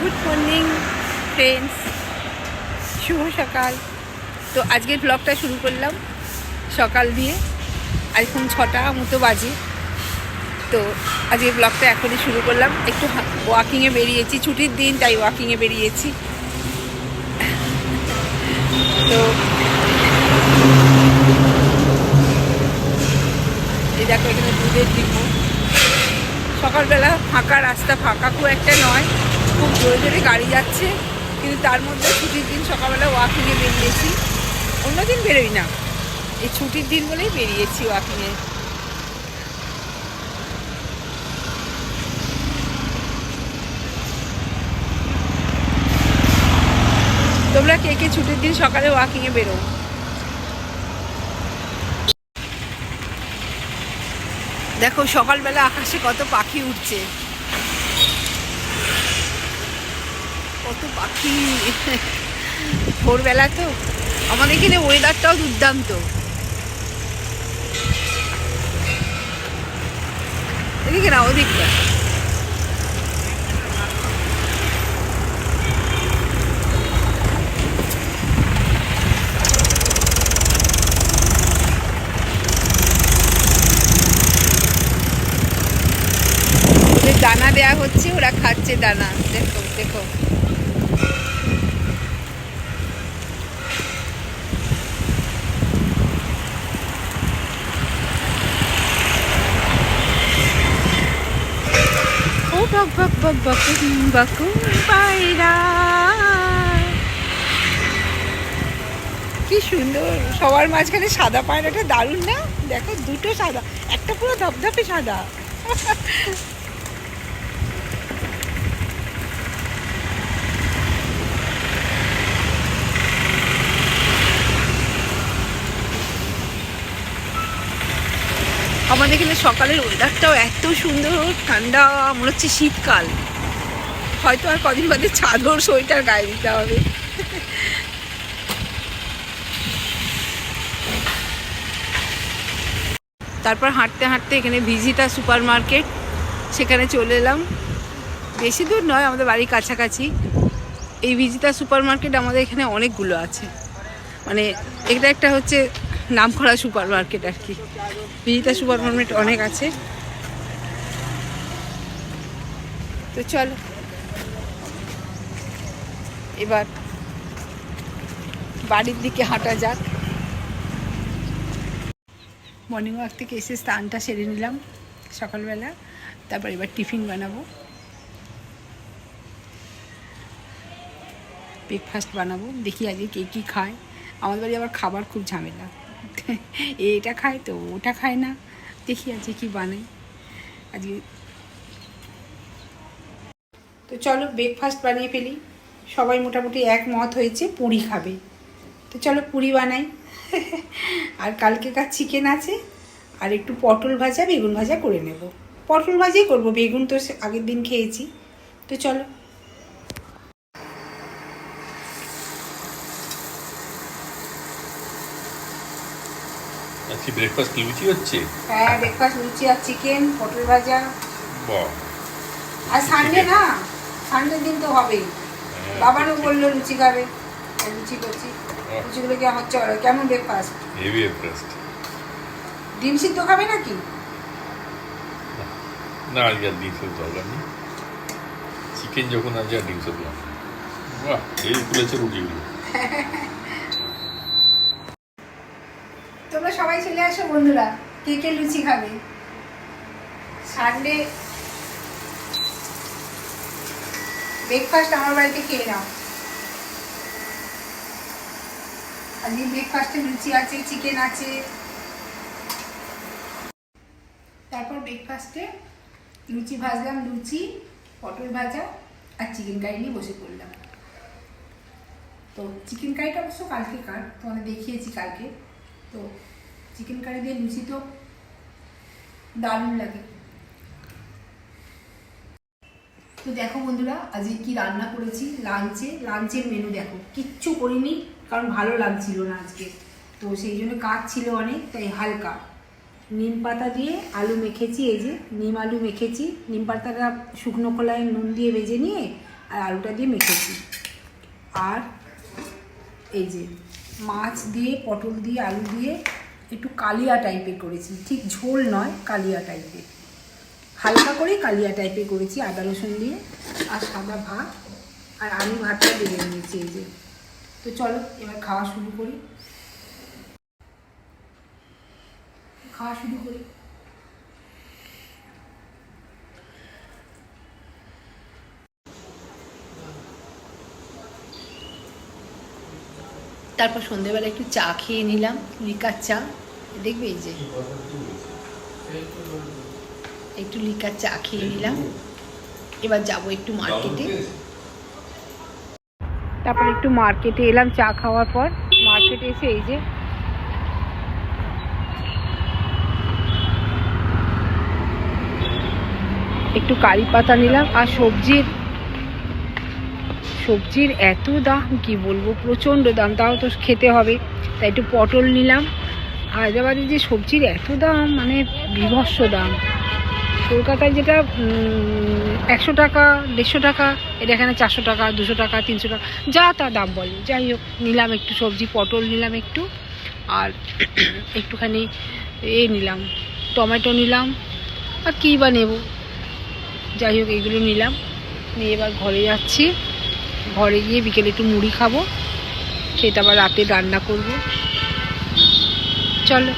Good morning friends শুভ সকাল। তো আজকের ব্লগটা শুরু করলাম সকাল দিয়ে। এখন ছটা মতো বাজে। তো আজকে ব্লগটা এখনই শুরু করলাম। একটু ওয়াকিংয়ে বেরিয়েছি। ছুটির দিন, তাই ওয়াকিংয়ে বেরিয়েছি। তো এই দেখো এখানে দুধের ডিপো। সকালবেলা ফাঁকা রাস্তা, ফাঁকা খুব একটা নয়। খুব জোরে জোরে গাড়ি যাচ্ছে, কিন্তু তার মধ্যে ছুটির দিন সকালবেলা ওয়াকিংয়ে বেরিয়েছি। অন্যদিন বেরোই না। এই ছুটির দিন বলেই বেরিয়েছি ওয়াকিংয়ে তোমরা কে কে ছুটির দিন সকালে ওয়াকিংয়ে বেরো? দেখো, সকালবেলা আকাশে কত পাখি উঠছে কত পাখি। ভোরবেলা তো আমাদের এখানে ওয়েদারটাও দুর্দান্ত। এদিকে না ওদিকটা দানা দেয়া হচ্ছে, ওরা খাচ্ছে দানা। দেখো দেখো। বক বক বক বকুম বকুম পায়রা কি সুন্দর। সবার মাঝখানে সাদা পায়রাটা দারুণ না? দেখো, দুটো সাদা। একটা পুরো ধপধপে সাদা। আমাদের এখানে সকালের ওয়েদারটাও এত সুন্দর, ঠান্ডা, মনে হচ্ছে শীতকাল। হয়তো আর কদিন বাদে চাদর, সোয়েটার গায়ে দিতে হবে। তারপর হাঁটতে হাঁটতে এখানে ভিজিটা সুপার মার্কেট সেখানে চলে এলাম। বেশি দূর নয়, আমাদের বাড়ির কাছাকাছি। এই ভিজিতা সুপার মার্কেট আমাদের এখানে অনেকগুলো আছে। মানে এটা একটা হচ্ছে নামকরা সুপার মার্কেট আর কি। ভিজিটা সুপার মার্কেট অনেক আছে। তো চলো। এবার বাড়ির দিকে হাঁটা যাক। মর্নিং ওয়াক থেকে এসে স্নানটা সেরে নিলাম সকালবেলা। তারপর এবার টিফিন বানাবো। ব্রেকফাস্ট বানাবো। দেখি আজকে কে কী খায়। আমাদের বাড়ি আবার খাবার খুব ঝামেলা। এটা খায় তো ওটা খায় না। দেখি আজকে কি বানাই। আজকে তো চলো ব্রেকফাস্ট বানিয়ে ফেলি। সবাই মোটামুটি একমত হয়েছে, পুরি খাবে। তো চলো পুরি বানাই। আর কালকে কালকেকার চিকেন আছে, আর একটু পটল ভাজা, বেগুন ভাজা করে নেব। পটল ভাজাই করব, বেগুন তো আগের দিন খেয়েছি। তো চলো আজকে ব্রেকফাস্ট লুচি হচ্ছে হ্যাঁ ব্রেকফাস্ট লুচি আর চিকেন পটল ভাজা। বাহ। আর সানডে না সানডে দিন তো হবেই। বাবারও বলল লুচি খাবে। আর লুচি করছি। লুচিগুলো কি হচ্ছে ওরা? কেমন ব্রেকফাস্ট হেভি ব্রেকফাস্ট ডিম সিদ্ধ খাবে নাকি? না আজকে আর ডিম সেদ্ধ দরকার নেই চিকেন যখন আছে আর ডিম সেদ্ধ। বাহ এই তুলেছে রুটিগুলো তোমরা সবাই চলে আসো বন্ধুরা, কে কে লুচি খাবে? সানডে ব্রেকফাস্ট আমার বাড়িতে খেয়ে নাও। আজকে ব্রেকফাস্টে লুচি আছে চিকেন আছে। তারপর ব্রেকফাস্টে লুচি ভাজলাম, লুচি, পটল ভাজা আর চিকেন কারি নিয়ে বসে পড়লাম। তো চিকেন কারিটা অবশ্য কালকে কার তোমাদের দেখিয়েছি কালকে। তো চিকেন কারি দিয়ে লুচি তো দারুণ লাগে। তো দেখো বন্ধুরা, আজকে কি রান্না করেছি? লাঞ্চে, লাঞ্চের মেনু দেখো। কিচ্ছু করিনি, কারণ ভালো লাগছিল না আজকে। তো সেই জন্য কাজ ছিল অনেক, তাই হালকা। নিম পাতা দিয়ে আলু মেখেছি, এই যে নিম আলু মেখেছি। নিম পাতাটা শুকনো কলায় নুন দিয়ে ভেজে নিয়ে আর আলুটা দিয়ে মেখেছি। আর এই যে মাছ দিয়ে, পটল দিয়ে, আলু দিয়ে একটু কালিয়া টাইপের করেছি। ঠিক ঝোল নয়, কালিয়া টাইপের হালকা করে কালিয়া টাইপের করেছি, আদা রসুন দিয়ে আর সাদা ভাত। আর আলু ভাতটা বেড়ে নিয়েছি এই যে। তো চলো, এবার খাওয়া শুরু করি। খাওয়া শুরু করি। তারপর সন্ধেবেলা একটু চা খেয়ে নিলাম, লিকার চা। দেখবে এই যে, একটু লিকার চা খেয়ে নিলাম। এবার যাব একটু মার্কেটে। তারপর একটু মার্কেটে এলাম চা খাওয়ার পর। মার্কেটে এসে এই যে, একটু কারি পাতা নিলাম আর সবজির সবজির এত দাম, কি বলব? প্রচণ্ড দাম, তাও তো খেতে হবে। তাই একটু পটল নিলাম। হায়দ্রাবাদে যে সবজির এত দাম মানে বিভৎস দাম। কলকাতায় যেটা একশো টাকা, দেড়শো টাকা, এটা এখানে চারশো টাকা, দুশো টাকা, তিনশো টাকা, যা তা দাম বলে। যাই হোক, নিলাম একটু সবজি, পটল নিলাম একটু, আর একটুখানি এ নিলাম, টমেটো নিলাম, আর কী বা নেব? যাই হোক, এগুলো নিলাম। নিয়ে এবার ঘরে যাচ্ছি। ঘরে গিয়ে বিকেলে একটু মুড়ি খাব, সেটা আবার রাতে রান্না করব। চলো।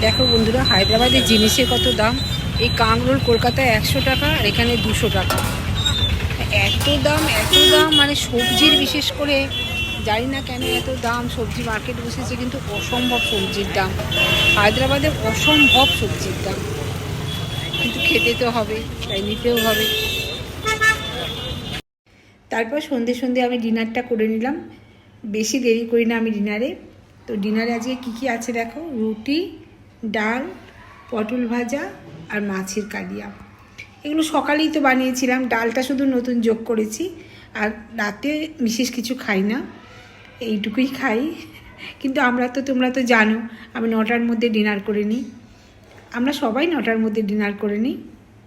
দেখো বন্ধুরা, হায়দ্রাবাদের জিনিসের কত দাম? এই কাঁকরোল কলকাতায় একশো টাকা আর এখানে দুশো টাকা। এত দাম এত দাম মানে সবজির বিশেষ করে জানি না কেন এত দাম, সবজি মার্কেট বসেছে কিন্তু অসম্ভব সবজির দাম। হায়দ্রাবাদে অসম্ভব সবজির দাম। কিন্তু খেতে তো হবে, তাই নিতেও হবে। তারপর সন্ধে সন্ধে আমি ডিনারটা করে নিলাম। বেশি দেরি করি না আমি ডিনারে। তো ডিনারে আজকে কী কী আছে দেখো? রুটি, ডাল, পটল ভাজা আর মাছের কালিয়া। এগুলো সকালেই তো বানিয়েছিলাম। ডালটা শুধু নতুন যোগ করেছি। আর রাতে বিশেষ কিছু খাই না। এইটুকুই খাই। কিন্তু আমরা তো, তোমরা তো জানো, আমি নটার মধ্যে ডিনার করে নিই। আমরা সবাই নটার মধ্যে ডিনার করে নিই।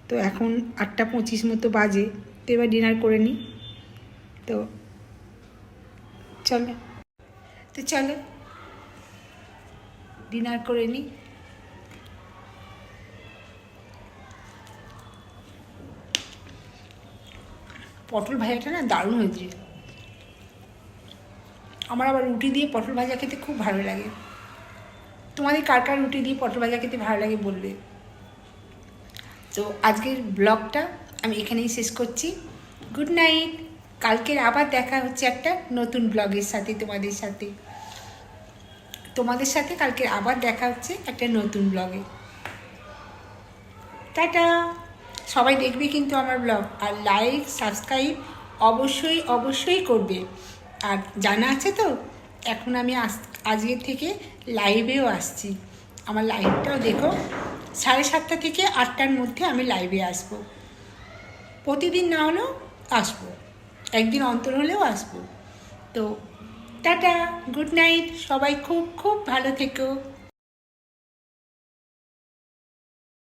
তো এখন আটটা পঁচিশ মতো বাজে। তো এবার ডিনার করে নিই। তো চলো। তো চলো, ডিনার করে নিই। পটল ভাজাটা না দারুণ হয়েছে। আমার আবার রুটি দিয়ে পটল ভাজা খেতে খুব ভালো লাগে। তোমাদের কার কার রুটি দিয়ে পটল ভাজা খেতে ভালো লাগে বলবে। তো আজকের ব্লগটা আমি এখানেই শেষ করছি। Good night. কালকের আবার দেখা হচ্ছে একটা নতুন ব্লগের সাথে তোমাদের সাথে। তোমাদের সাথে কালকের আবার দেখা হচ্ছে একটা নতুন ব্লগে। টাটা! সবাই দেখবে কিন্তু আমার ব্লগ। আর লাইক, সাবস্ক্রাইব অবশ্যই অবশ্যই করবে। আর জানা আছে তো, এখন আমি আজ, আজকের থেকে লাইভেও আসছি। আমার লাইভটাও দেখো, সাড়ে সাতটা থেকে আটটার মধ্যে আমি লাইভে আসব। প্রতিদিন না হলেও আসব। একদিন অন্তর হলেও আসব। তো টাটা গুড নাইট সবাই খুব খুব ভালো থেকো।